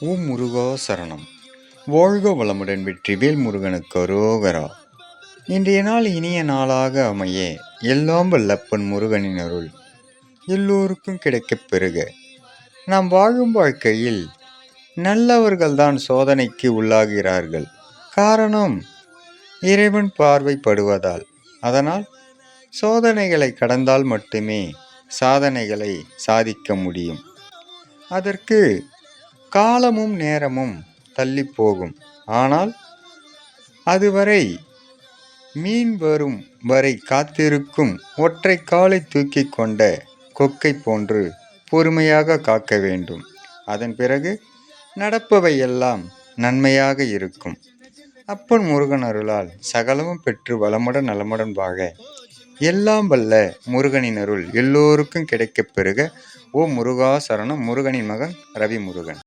ஓ முருகா சரணம். வாழ்க வளமுடன் வெற்றிவேல் முருகனுக்கு அரோகரா. இன்றைய நாள் இனிய நாளாக அமைய எல்லாம் வல்லப்பன் முருகனின் அருள். எல்லோருக்கும் கிடைக்கப் பெறுக நாம் வாழும் வாழ்க்கையில் நல்லவர்கள்தான் சோதனைக்கு உள்ளாகிறார்கள். காரணம் இறைவன் பார்வைப்படுவதால். அதனால் சோதனைகளை கடந்தால் மட்டுமே சாதனைகளை சாதிக்க முடியும். அதற்கு காலமும் நேரமும் தள்ளி போகும். ஆனால் அதுவரை மீன் வரும் வரை காத்திருக்கும் ஒற்றை காலை தூக்கி கொண்ட கொக்கை போன்று பொறுமையாக காக்க வேண்டும். அதன் பிறகு நடப்பவை எல்லாம் நன்மையாக இருக்கும். அப்பன் முருகன் அருளால் சகலமும் பெற்று வளமுடன் நலமுடன் வாக எல்லாம் வல்ல முருகனின் அருள் எல்லோருக்கும் கிடைக்கப் பெறுக. ஓ முருகா சரணம் முருகனின் மகன் ரவி முருகன்